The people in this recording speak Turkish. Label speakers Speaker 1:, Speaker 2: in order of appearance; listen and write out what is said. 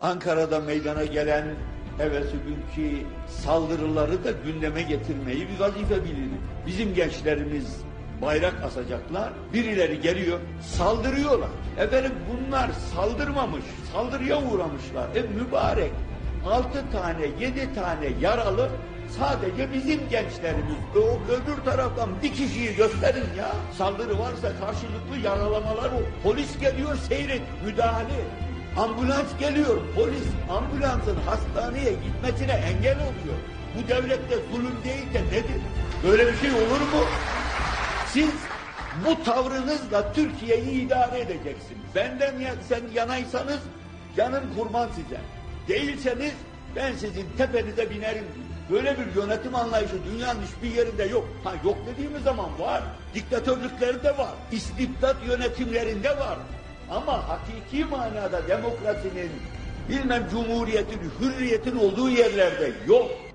Speaker 1: Ankara'da meydana gelen evvelsi günkü saldırıları da gündeme getirmeyi bir vazife bilirim. Bizim gençlerimiz bayrak asacaklar, birileri geliyor, saldırıyorlar. Efendim bunlar saldırmamış, saldırıya uğramışlar. E mübarek, altı tane, yedi tane yaralı sadece bizim gençlerimiz. E, o öbür taraftan bir kişiyi gösterin ya. Saldırı varsa karşılıklı yaralamalar o. Polis geliyor seyret, müdahale. Ambulans geliyor, polis ambulansın hastaneye gitmesine engel oluyor. Bu devlette zulüm değil de nedir? Böyle bir şey olur mu? Siz bu tavrınızla Türkiye'yi idare edeceksiniz. Benden ya, sen yanaysanız canım kurban size. Değilseniz ben sizin tepenize binerim diyor. Böyle bir yönetim anlayışı dünyanın hiçbir yerinde yok. Ha yok dediğimiz zaman var. Diktatörlüklerde var. İstibdat yönetimlerinde var. Ama hakiki manada demokrasinin bilmem cumhuriyetin, hürriyetin olduğu yerlerde yok.